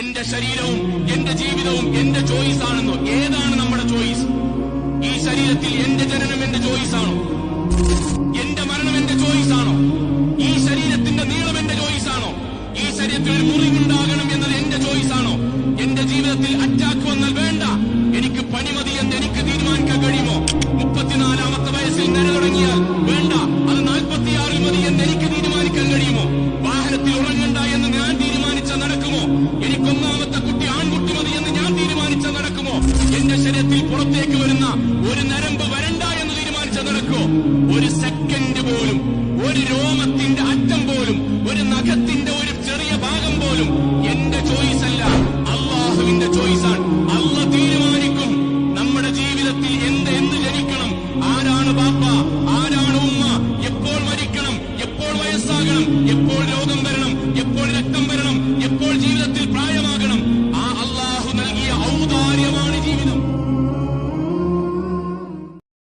എന്റെ ശരീരവും എന്റെ ജീവിതവും എന്റെ ചോയ്സ് ആണെന്നോ? ഏതാണ് നമ്മുടെ ചോയ്സ് ഈ ശരീരത്തിൽ എന്റെ ജനനം എന്റെ ചോയ്സ് ആണോ? എന്റെ മരണം എന്റെ ചോയ്സ് ആണോ? ഈ ശരീരത്തിന്റെ നീളം എന്റെ ചോയ്സ് ആണോ? ഈ ശരീരത്തിൽ ഒരു മുറിവുണ്ടാകണം എന്നത് എന്റെ ചോയ്സ് ആണോ? എന്റെ ജീവിതത്തിൽ അറ്റാക്ക് വന്നാൽ വേണ്ട. എനിക്ക് പണിമതി എന്ന് എനിക്ക് തീരുമാനിക്കാൻ കഴിയുമോ? മുപ്പത്തിനാലാമത്തെ വയസ്സിൽ നില തുടങ്ങിയാൽ വേണ്ട. അത് നാൽപ്പത്തിയാറിൽ മതി എന്ന് എനിക്ക് ഒരു നരമ്പ് വരണ്ട എന്ന് തീരുമാനിച്ച നടക്കോ? ഒരു സെക്കൻഡ് പോലും ഒരു രോമത്തിന്റെ അറ്റം പോലും ഒരു നഖത്തിന്റെ ഒരു ചെറിയ ഭാഗം പോലും എന്റെ ചോയ്സ് അല്ല. അള്ളാഹുവിന്റെ ആണ്. അള്ള തീരുമാനിക്കും. നമ്മുടെ ജീവിതത്തിൽ എന്ത് എന്ത് ജനിക്കണം? ആരാണ് ബാപ്പ? ആരാണ് ഉമ്മ? എപ്പോൾ മരിക്കണം? എപ്പോൾ വയസ്സാകണം?